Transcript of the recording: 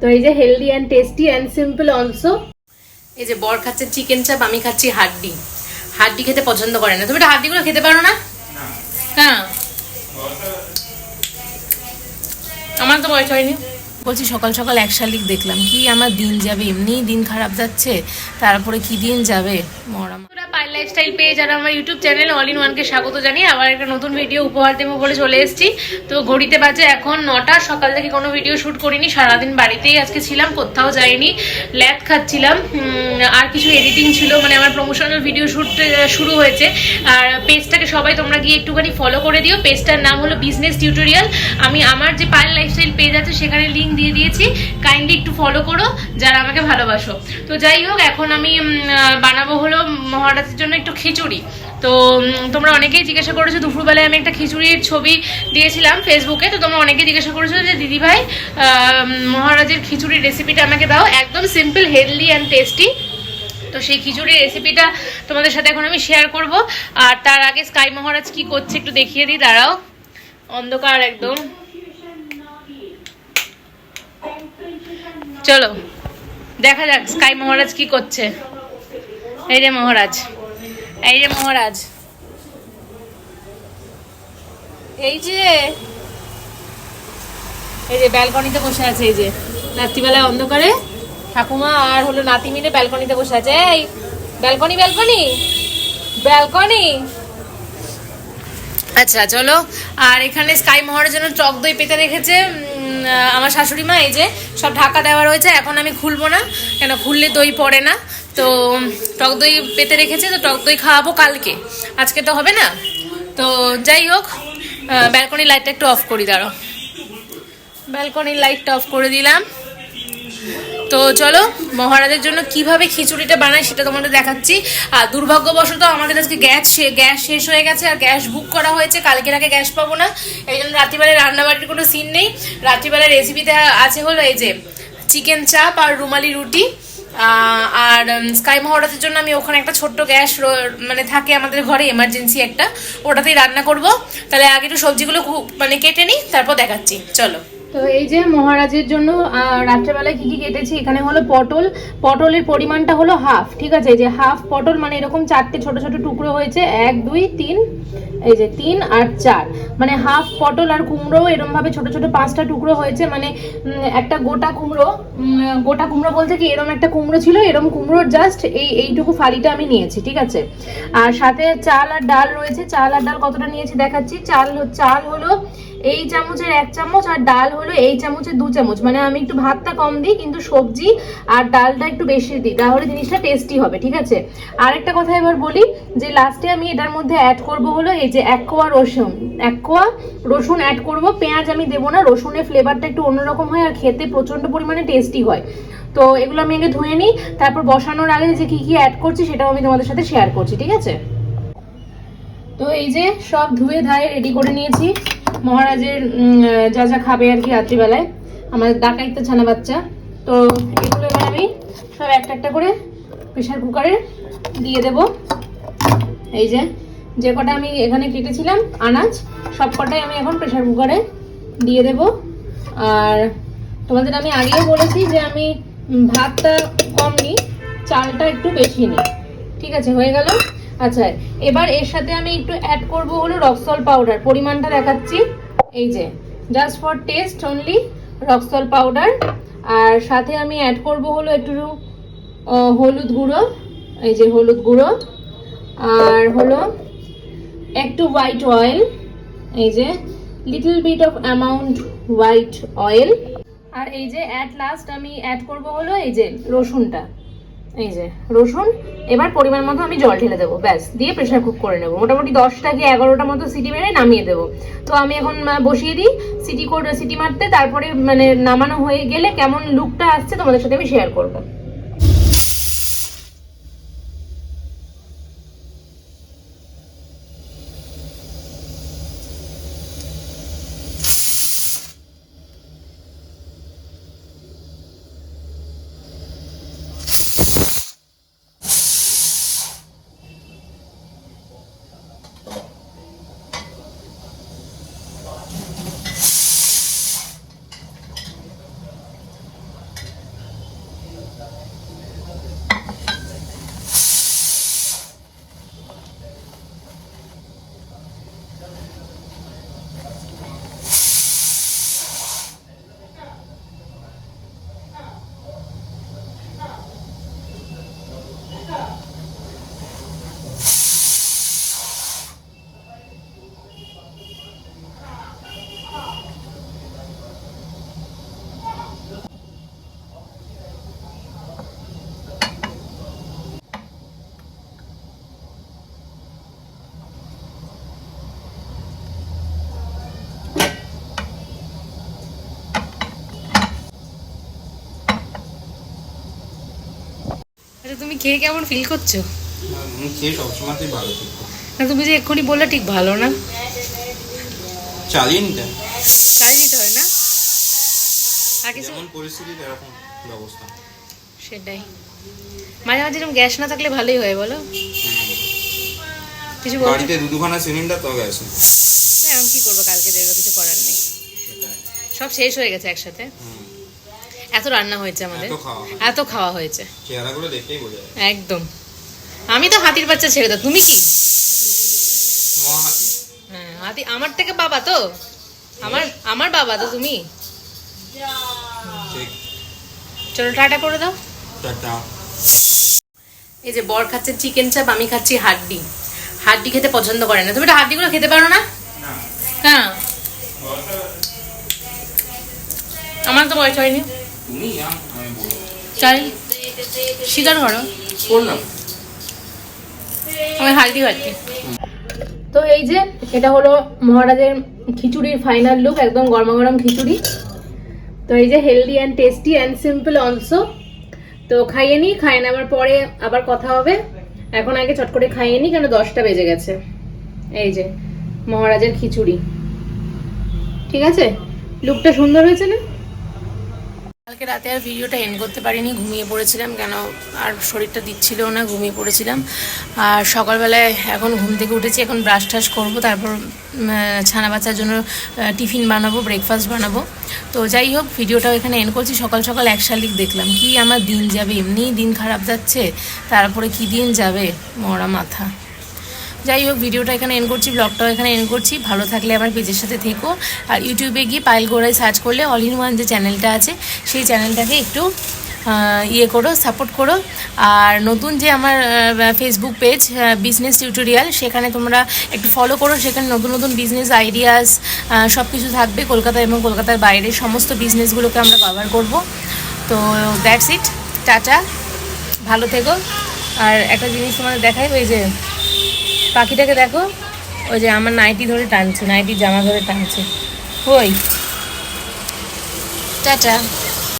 তো এই যে healthy and tasty and simple also এই যে বর খাচ্ছে চিকেন চাপ আমি খাচ্ছি হাড্ডি। হাড্ডি খেতে পছন্দ করে না। তুমি এটা হাড্ডিগুলো খেতে পারো না? হ্যাঁ। আমার তো বয়স হয়নি। বলছি সকাল সকাল এক শালিক দেখলাম কি আমার দিন যাবে? এমনিই দিন খারাপ যাচ্ছে তারপরে কি দিন যাবে? মরা। পাই লাইফস্টাইল পেজ আর আমার ইউটিউব চ্যানেল অল ইন ওয়ানকে স্বাগত জানিয়ে আবার একটা নতুন ভিডিও উপহার দেবো বলে চলে এসেছি। তো ঘড়িতে বাজে এখন নটা, সকাল থেকে কোনো ভিডিও শ্যুট করিনি, সারাদিন বাড়িতেই আজকে ছিলাম, কোথাও যাইনি ল্যাদ খাচ্ছিলাম। আর কিছু এডিটিং ছিল মানে আমার প্রমোশনাল ভিডিও শ্যুট শুরু হয়েছে। আর পেজটাকে সবাই তোমরা গিয়ে একটুখানি ফলো করে দিও। পেজটার নাম হলো বিজনেস টিউটোরিয়াল আমি আমার যে পায়েল লাইফস্টাইল পেজ আছে, সেখানে লিঙ্ক দিয়ে দিয়েছি। কাইন্ডলি একটু ফলো করো, যারা আমাকে ভালোবাসো। তো যাই হোক, এখন আমি বানাবো হলো মহারাজের জন্য একটু খিচুড়ি। তো তোমরা অনেকেই জিজ্ঞাসা করেছ, দুপুরবেলায় আমি একটা খিচুড়ির ছবি দিয়েছিলাম ফেসবুকে, তো তোমরা অনেকেই জিজ্ঞাসা করেছ যে, দিদি ভাই মহারাজের খিচুড়ির রেসিপিটা আমাকে দাও, একদম সিম্পল হেলদি অ্যান্ড টেস্টি তো সেই খিচুড়ির রেসিপিটা তোমাদের সাথে এখন আমি শেয়ার করব। আর তার আগে স্কাই মহারাজ কি করছে একটু দেখিয়ে দিই, দাঁড়াও। অন্ধকার একদম। চলো, দেখা যাক স্কাই মহারাজ কি করছে। এই রে মহারাজ। এই যে মহারাজ। এই যে। এই যে ব্যালকনিতে বসে আছে এই যে। রাত্রিবেলায় অন্ধকারে ঠাকুমা আর হলো নাতি মিলে ব্যালকনিতে বসে আছে। এই, ব্যালকনি ব্যালকনি ব্যালকনি। আচ্ছা চলো। আর এখানে স্কাই মহারাজ জন্য টক দই পেতে রেখেছে আমার শাশুড়ি মা, এই যে সব ঢাকা দেওয়া রয়েছে, এখন আমি খুলবো না, কেন খুললে দই পড়ে না। তো টক দই পেতে রেখেছে, তো টক দই খাওয়াবো কালকে। আজকে তো হবে না। তো যাই হোক ব্যালকনি লাইটটা একটু অফ করি দাঁড়ো ব্যালকনির লাইটটা অফ করে দিলাম। তো চলো, মহারাজের জন্য কীভাবে খিচুড়িটা বানাই সেটা তোমাদের দেখাচ্ছি। আর দুর্ভাগ্যবশত আমাদের আজকে গ্যাস গ্যাস শেষ হয়ে গেছে আর গ্যাস বুক করা হয়েছে। কালকের আগে গ্যাস পাবো না, এই জন্য রাত্রিবেলায় রান্নাবাড়ির কোনো সিন নেই। রাত্রিবেলায় রেসিপিতে আছে হলো এই যে চিকেন চাপ আর রুমালি রুটি। আর স্কাই মহারাজের জন্য আমি ওখানে একটা ছোট্ট গ্যাস মানে থাকে আমাদের ঘরে এমার্জেন্সি একটা। ওটাতেই রান্না করব। তাহলে আগে একটু সবজিগুলো মানে কেটে নিই, তারপর দেখাচ্ছি। চলো। তো এই যে মহারাজের জন্য রাত্রেবেলায় কি কি কেটেছি? এখানে হলো পটল। পটলের পরিমাণটা হলো হাফ, ঠিক আছে? এই যে হাফ পটল মানে এরকম চারটে ছোট ছোট টুকরো হয়েছে। এক, দুই, তিন, এই যে তিন আর চার। মানে হাফ পটল আর কুমড়ো, এরমভাবে ছোট ছোট পাঁচটা টুকরো হয়েছে। মানে একটা গোটা কুমড়ো গোটা কুমড়ো বলতে কি, এরম একটা কুমড়ো ছিল, এরম কুমড়োর জাস্ট এই, এইটুকু ফালিটা আমি নিয়েছি, ঠিক আছে? আর সাথে চাল আর ডাল রয়েছে। চাল আর ডাল কতটা নিয়েছি দেখাচ্ছি। চাল চাল হলো এই চামচের এক চামচ আর ডাল হলো এই চামচে দু চামচ। মানে আমি একটু ভাতটা কম দিই, কিন্তু সবজি আর ডালটা একটু বেশি দিই, তাহলে জিনিসটা টেস্টি হবে, ঠিক আছে? আরেকটা কথা এবার বলি, যে লাস্টে আমি এটার মধ্যে অ্যাড করব হলো এই যে এক কোয়া রসুন। এক কোয়া রসুন অ্যাড করব, পেঁয়াজ আমি দেবো না, রসুনের ফ্লেভারটা একটু অন্যরকম হয় আর খেতে প্রচণ্ড পরিমাণে টেস্টি হয়। তো এগুলো আমি আগে ধুয়ে নিই, তারপর বসানোর আগে যে কী কী অ্যাড করছি সেটাও আমি তোমাদের সাথে শেয়ার করছি, ঠিক আছে? তো এই যে সব ধুয়ে ধায়ে রেডি করে নিয়েছি। মহারাজের যা যা খাবে আর কি রাত্রিবেলায়। আমার ডাকাইতে ছানা বাচ্চা। তো এগুলো এবার আমি সব একটা একটা করে প্রেশার কুকারে দিয়ে দেব। এই যে যে কটা আমি এখানে কেটেছিলাম, আনাজ, সব কটাই আমি এখন প্রেশার কুকারে দিয়ে দেব। আর তোমাদের আমি আগেও বলেছি যে আমি ভাতটা কম নিই, চালটা একটু বেশি নিই। ঠিক আছে, হয়ে গেল? আচ্ছা এবার এর সাথে আমি একটু অ্যাড করব হলো রক্সল পাউডার পরিমাণটা দেখাচ্ছি। এই যে জাস্ট ফর টেস্ট অনলি রক্সল পাউডার আর সাথে আমি অ্যাড করব হলো একটু হলুদ গুঁড়ো, এই যে হলুদ গুঁড়ো। আর হলো একটু হোয়াইট অয়েল এই যে little bit of amount white oil আর এই যে অ্যাট লাস্ট আমি অ্যাড করব হলো এই যে রসুনটা। এই যে, রসুন, এবার পরিমাণ মতো আমি জল ঢেলে দেবো, ব্যাস, দিয়ে প্রেশার কুক করে নেব। মোটামুটি দশটা কি এগারোটা মতো সিটি মেরে নামিয়ে দেবো। তো আমি এখন বসিয়ে দিই, সিটি কোড, সিটি মারতে, তারপরে মানে নামানো হয়ে গেলে কেমন লুকটা আসছে তোমাদের সাথে আমি শেয়ার করব। তুমি খেয়ে কেমন ফিল করছ? আমি খেয়ে সবসময়তেই ভালো থাকব। না তুমি যে এক্ষুনি বললে ঠিক ভালো না। চালিয়ে নিতে। চালিয়ে নিতে হয় না? আর কিছু? যেমন পরিস্থিতি এরকম ব্যবস্থা। সেটাই। মাঝে মাঝে এরকম গ্যাস না থাকলে ভালোই হয় বলো। কিছু বাড়িতে দুখানা সিলিন্ডার তো না, এখন কি করব? কালকে দেখব কিছু করার নেই। সব শেষ হয়ে গেছে একসাথে। হুম। এত রান্না হয়েছে আমাদের। এত খাওয়া হয়। হয়েছে। চেহারাগুলো দেখতেই বোঝা যায়। একদম। আমি তো হাতির বাচ্চা ছেড়ে দাও তুমি কি? হ্যাঁ হাতি আমার থেকে বাবা তো? আমার আমার বাবা তো তুমি? চলো টাটা করে দাও। টাটা। এই যে বর খাচ্ছে চিকেন চাপ আমি খাচ্ছি হাড্ডি। হাড্ডি খেতে পছন্দ করে না। তুমি এটা হাড্ডিগুলো খেতে পারো না। হ্যাঁ। আমার তো বয়স হয়নি। তুমি young, আমি বলব চাই। স্বীকার করো। করলাম আমি হালদি খাচ্ছি। তো এই যে এটা হলো মহারাজের খিচুড়ির ফাইনাল লুক একদম গরমা গরম খিচুড়ি। তো এই যে healthy and tasty and simple also তো খাইয়ে নিই খাইয়ে নেওয়ার পরে আবার কথা হবে। এখন আগে চট করে খাইয়ে নিই কেন দশটা বেজে গেছে। এই যে মহারাজের খিচুড়ি। ঠিক আছে? লুকটা সুন্দর হয়েছে না? কালকে রাতে আর ভিডিওটা এন্ড করতে পারিনি, ঘুমিয়ে পড়েছিলাম কেন আর শরীরটা দিচ্ছিল না, ঘুমিয়ে পড়েছিলাম। আর সকালবেলায় এখন ঘুম থেকে উঠেছি, এখন ব্রাশ টাশ করব, তারপর ছানা বাচ্চার জন্য টিফিন বানাবো ব্রেকফাস্ট বানাবো। তো যাই হোক, ভিডিওটাও এখানে এন্ড করছি, সকাল সকাল এক শালিক দেখলাম, কি আমার দিন যাবে, এমনিই দিন খারাপ যাচ্ছে, তারপরে কি দিন যাবে, মরা মাথা। যাই হোক, ভিডিওটা এখানে এন্ড করছি ব্লগটাও এখানে এন্ড করছি। ভালো থাকলে আমার পেজের সাথে থেকো। আর ইউটিউবে গিয়ে পাইল গোড়ায় সার্চ করলে অল ইন ওয়ান যে চ্যানেলটা আছে, সেই চ্যানেলটাকে একটু ইয়ে করো সাপোর্ট করো। আর নতুন যে আমার ফেসবুক পেজ বিজনেস টিউটোরিয়াল সেখানে তোমরা একটু ফলো করো। সেখানে নতুন নতুন বিজনেস আইডিয়াস সব কিছু থাকবে। কলকাতা এবং কলকাতার বাইরের সমস্ত বিজনেসগুলোকে আমরা কভার করব। তো দ্যাটস ইট টাটা। ভালো থেকো। আর একটা জিনিস তোমাদের দেখাই, ওই যে পাখিটাকে দেখো। ওই যে আমার নাইটি ধরে টানছে নাইটির জামা ধরে টানছে। ওই টাটা।